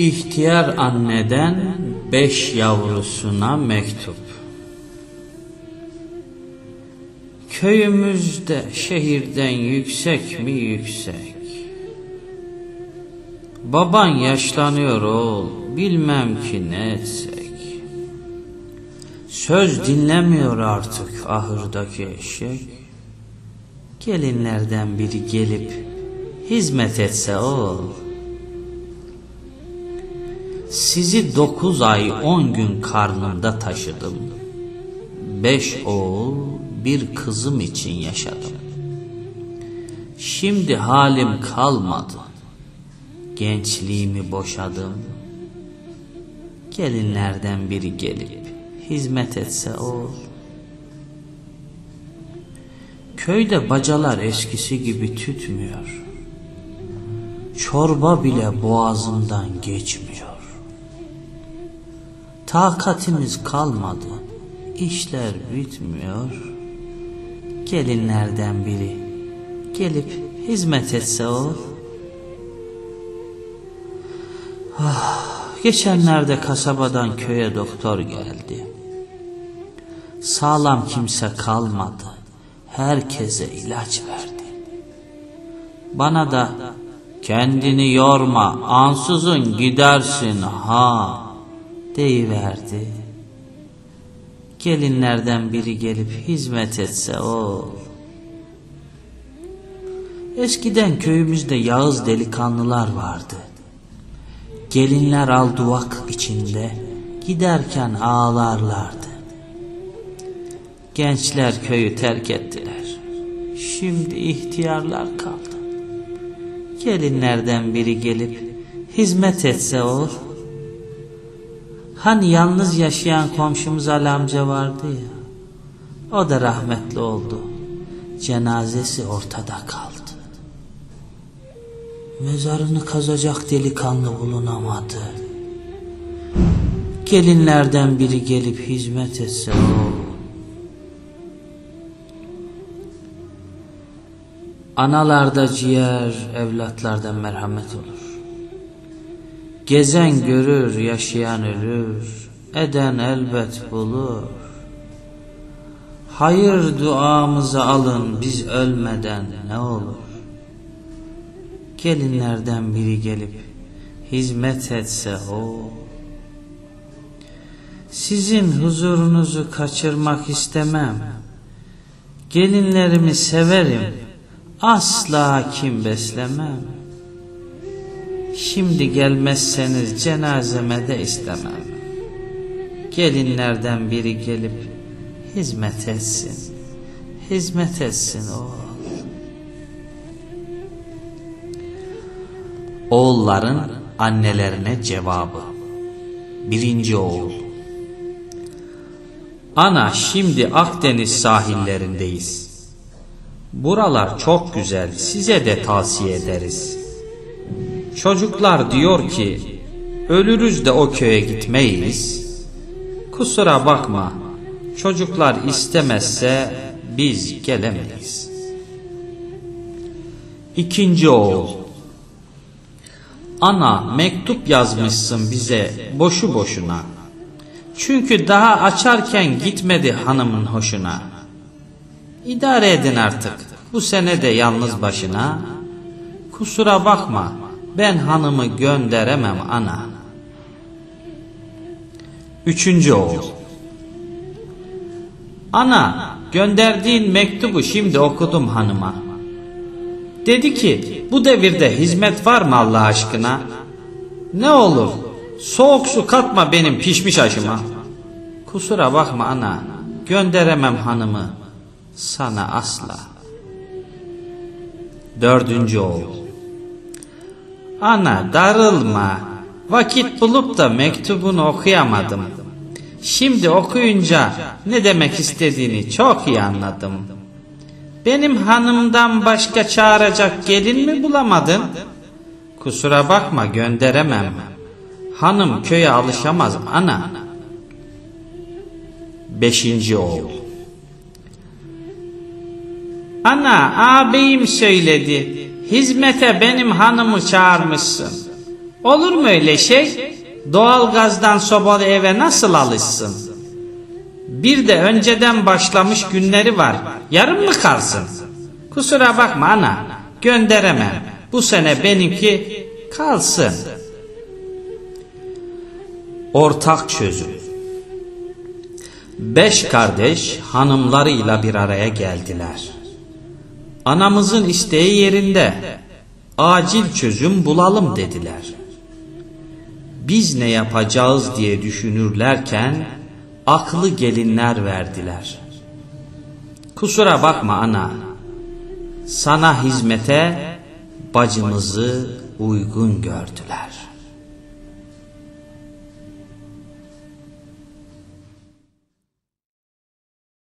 İhtiyar anneden beş yavrusuna mektup. Köyümüzde şehirden yüksek mi yüksek? Baban yaşlanıyor oğul, bilmem ki ne etsek. Söz dinlemiyor artık ahırdaki eşek. Gelinlerden biri gelip hizmet etse oğul. Sizi dokuz ay on gün karnımda taşıdım. Beş oğul bir kızım için yaşadım. Şimdi halim kalmadı. Gençliğimi boşadım. Gelinlerden biri gelip hizmet etse oğul. Köyde bacalar eskisi gibi tütmüyor. Çorba bile boğazımdan geçmiyor. Takatimiz kalmadı. İşler bitmiyor. Gelinlerden biri gelip hizmet etse o. Ah, geçenlerde kasabadan köye doktor geldi. Sağlam kimse kalmadı. Herkese ilaç verdi. Bana da kendini yorma ansızın gidersin ha deyiverdi. Gelinlerden biri gelip hizmet etse o. Eskiden köyümüzde Yağız delikanlılar vardı. Gelinler alduvak içinde giderken ağlarlardı. Gençler köyü terk ettiler. Şimdi ihtiyarlar kaldı. Gelinlerden biri gelip hizmet etse o. Hani yalnız yaşayan komşumuz Ali amca vardı ya. O da rahmetli oldu. Cenazesi ortada kaldı. Mezarını kazacak delikanlı bulunamadı. Gelinlerden biri gelip hizmet etse o. Anallarda ciğer, evlatlarda merhamet olur. Gezen görür, yaşayan ölür, eden elbet bulur. Hayır duamızı alın biz ölmeden ne olur? Gelinlerden biri gelip hizmet etse o. Sizin huzurunuzu kaçırmak istemem. Gelinlerimi severim, asla kim beslemem. Şimdi gelmezseniz cenazeme de istemem. Gelinlerden biri gelip hizmet etsin. Hizmet etsin oğul. Oğulların annelerine cevabı. Birinci oğul. Ana şimdi Akdeniz sahillerindeyiz. Buralar çok güzel size de tavsiye ederiz. Çocuklar diyor ki ölürüz de o köye gitmeyiz. Kusura bakma çocuklar istemezse biz gelemeyiz. İkinci oğul Ana mektup yazmışsın bize boşu boşuna. Çünkü daha açarken gitmedi hanımın hoşuna. İdare edin artık bu sene de yalnız başına. Kusura bakma ben hanımı gönderemem ana. Üçüncü oğul. Ana gönderdiğin mektubu şimdi okudum hanıma. Dedi ki bu devirde hizmet var mı Allah aşkına? Ne olur soğuk su katma benim pişmiş aşıma. Kusura bakma ana gönderemem hanımı sana asla. Dördüncü oğul. Ana darılma. Vakit bulup da mektubunu okuyamadım. Şimdi okuyunca ne demek istediğini çok iyi anladım. Benim hanımdan başka çağıracak gelin mi bulamadın? Kusura bakma gönderemem. Hanım köye alışamaz ana. Beşinci oğul. Ana ağabeyim söyledi. Hizmete benim hanımı çağırmışsın. Olur mu öyle şey? Doğal gazdan sobalı eve nasıl alışsın? Bir de önceden başlamış günleri var. Yarım mı kalsın? Kusura bakma ana. Gönderemem. Bu sene benimki kalsın. Ortak çözüm. Beş kardeş hanımlarıyla bir araya geldiler. Anamızın isteği yerinde. Acil çözüm bulalım dediler. Biz ne yapacağız diye düşünürlerken aklı gelinler verdiler. Kusura bakma ana. Sana hizmete bacımızı uygun gördüler.''